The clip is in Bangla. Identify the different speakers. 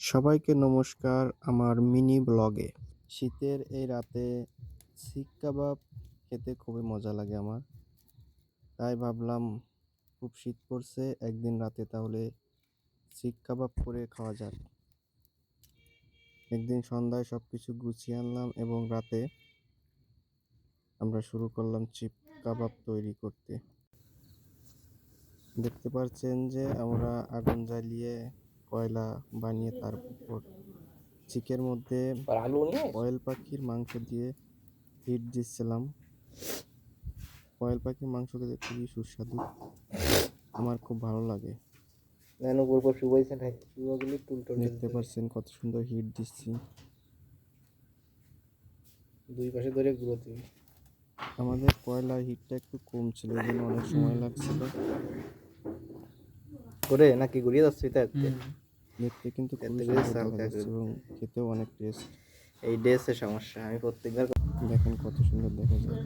Speaker 1: সবাইকে নমস্কার আমার মিনি ব্লগে। শীতের এই রাতে শিক কাবাব খেতে খুবই মজা লাগে আমার। তাই ভাবলাম, খুব শীত পড়ছে, একদিন রাতে তাহলে শিক কাবাব করে খাওয়া যাক। একদিন সন্ধ্যায় সব কিছু গুছিয়ে আনলাম এবং রাতে আমরা শুরু করলাম চিপ কাবাব তৈরি করতে। দেখতে পাচ্ছেন যে আমরা আগুন জ্বালিয়ে কয়লা বানিয়ে তার উপর চিকের মধ্যে কয়েল পাখির মাংস দিয়ে হিট দিচ্ছিলাম। কয়েল পাখির মাংস খেতে খুবই সুস্বাদু। আমার খুব ভালো লাগে। দেখতে পাচ্ছেন কত সুন্দর হিট দিচ্ছি।
Speaker 2: দুই পাশে ধরে
Speaker 1: আমাদের কয়লা হিটটা একটু কম ছিল অনেক সময় লাগছিল।
Speaker 2: করে নাকি ঘুরিয়ে যাচ্ছে এটা
Speaker 1: দেখতে কিন্তু খেতেও অনেক টেস্ট
Speaker 2: এই ড্রেসের সমস্যা আমি প্রত্যেকবার
Speaker 1: দেখেন কত সুন্দর দেখা যায়।